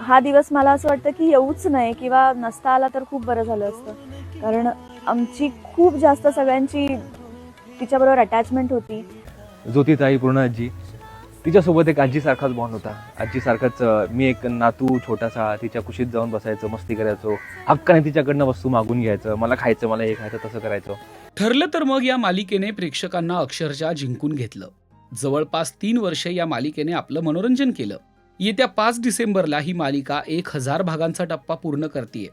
हा दिवस मला असं वाटतं की येऊच नाही किंवा नसता आला तर खूप बरं झालं असतं. कारण आमची खूप जास्त सगळ्यांची तिच्याबरोबर अटॅचमेंट होती. ज्योतिताई पूर्ण आजी तिच्यासोबत एक आजीसारखाच बॉन्ड होता. आजीसारखाच मी एक नातू छोटासा तिच्या कुशीत जाऊन बसायचो मस्ती करायचो हक्काने तिच्याकडनं वस्तू मागून घ्यायचं मला खायचं मला हे खायचं तसं करायचं. ठरलं तर मग या मालिकेने प्रेक्षकांना अक्षरशः जिंकून घेतलं. जवळपास तीन वर्षे या मालिकेने आपलं मनोरंजन केलं. येत्या पाच डिसेंबरला ही मालिका एक हजार भागांचा टप्पा पूर्ण करतीये.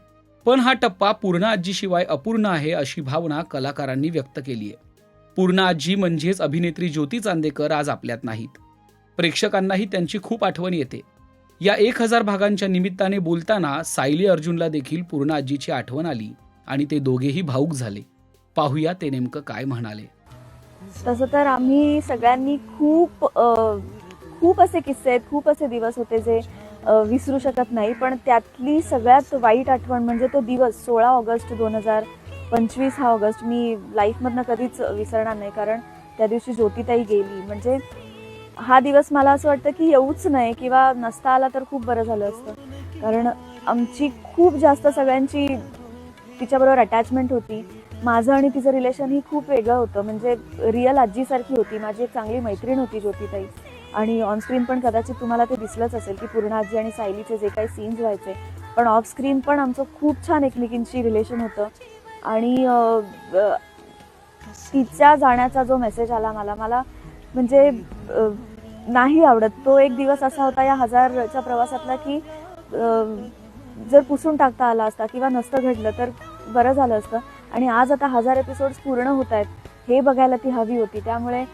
पण हा टप्पा पूर्ण आजीशिवाय अपूर्ण आहे अशी भावना कलाकारांनी व्यक्त केली आहे पूर्ण आजी म्हणजेच अभिनेत्री ज्योती चांदेकर आज आपल्यात नाहीत. प्रेक्षकांनाही त्यांची खूप आठवण येते. या एक हजार भागांच्या निमित्ताने बोलताना सायली अर्जुनला देखील पूर्ण आजीची आठवण आली आणि ते दोघेही भाऊक झाले. पाहूया ते नेमकं काय म्हणाले. तसं तर आम्ही सगळ्यांनी खूप खूप असे किस्से आहेत खूप असे दिवस होते जे विसरू शकत नाही. पण त्यातली सगळ्यात वाईट आठवण म्हणजे तो दिवस सोळा ऑगस्ट दोन हजार पंचवीस हा ऑगस्ट. मी लाईफमधनं कधीच विसरणार नाही कारण त्या दिवशी ज्योतिताई गेली. म्हणजे हा दिवस मला असं वाटतं की येऊच नाही किंवा नसता आला तर खूप बरं झालं असतं. कारण आमची खूप जास्त सगळ्यांची तिच्याबरोबर अटॅचमेंट होती. माझं आणि तिचं रिलेशन ही खूप वेगळं होतं. म्हणजे रिअल आजीसारखी होती. माझी एक चांगली मैत्रीण होती ज्योतिताई. आणि ऑनस्क्रीन पण कदाचित तुम्हाला ते दिसलंच असेल की पूर्ण आजी आणि सायलीचे जे काही सीन्स व्हायचे पण ऑफस्क्रीन पण आमचं खूप छान एकमेकींशी रिलेशन होतं. आणि तिच्या जाण्याचा जो मेसेज आला मला मला म्हणजे नाही आवडत. तो एक दिवस असा होता या हजारच्या प्रवासातला की जर पुसून टाकता आला असता किंवा नसतं घडलं तर बरं झालं असतं. आणि आज आता हजार एपिसोड्स पूर्ण होत आहेत. हे बघायला ती हवी होती. त्यामुळे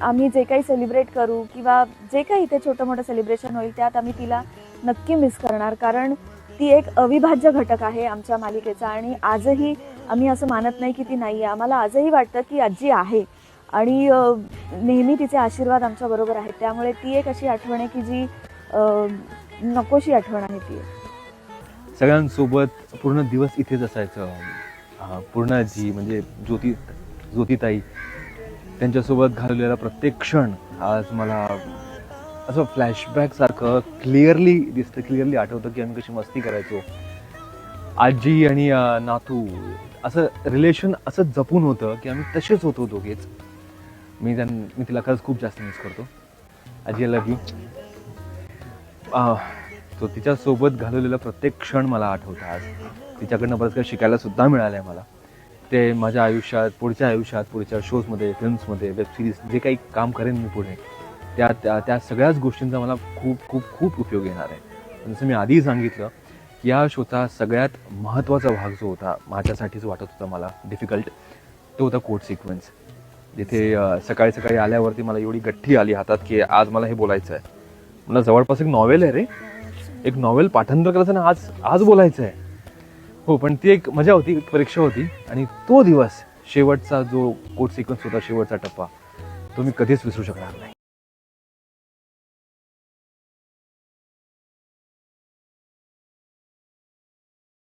आम्ही जे काही सेलिब्रेट करू किंवा जे काही इथे छोटं मोठं सेलिब्रेशन होईल त्यात आम्ही तिला नक्की मिस करणार. कारण ती एक अविभाज्य घटक आहे आमच्या मालिकेचा आणि आजही आम्ही असं मानत नाही की ती नाही आहे आम्हाला आजही वाटतं की आजी आहे. आणि नेहमी तिचे आशीर्वाद आमच्या बरोबर आहेत. त्यामुळे ती एक अशी आठवण आहे की जी नकोशी आठवण आहे ती. सगळ्यांसोबत पूर्ण दिवस इथेच असायचं. पूर्ण जी म्हणजे ज्योती ज्योतिताई त्यांच्यासोबत घालवलेला प्रत्येक क्षण आज मला असं फ्लॅशबॅक सारखं क्लिअरली दिसतं क्लिअरली आठवतं की आम्ही कशी मस्ती करायचो. आजी आणि नातू असं रिलेशन असं जपून होतं की आम्ही तसेच होतो दोघेच. मी त्यां मी तिला खरंच खूप जास्त मिस करतो. आजी आय तो तिच्यासोबत घालवलेला प्रत्येक क्षण मला आठवतं आज. तिच्याकडनं बरंच काही शिकायला सुद्धा मिळालं आहे मला. ते माझ्या आयुष्यात पुढच्या आयुष्यात पुढच्या शोजमध्ये फिल्म्समध्ये वेब सिरीज जे काही काम करेन मी पुढे त्या त्या त्या सगळ्याच गोष्टींचा मला खूप खूप खूप उपयोग येणार आहे. जसं मी आधी सांगितलं की या शोचा सगळ्यात महत्त्वाचा भाग जो होता माझ्यासाठीच वाटत होता मला डिफिकल्ट तो होता कोट सिक्वेन्स जिथे सकाळी सकाळी आल्यावरती मला एवढी गठ्ठी आली हातात की आज मला हे बोलायचं आहे. मला जवळपास एक नॉवेल आहे रे. एक नॉवेल पाठांतर करायचं ना आज आज बोलायचं आहे. हो पण ती एक मजा होती एक परीक्षा होती. आणि तो दिवस शेवटचा जो कोट सिक्वन्स होता शेवटचा टप्पा तो मी कधीच विसरू शकणार नाही.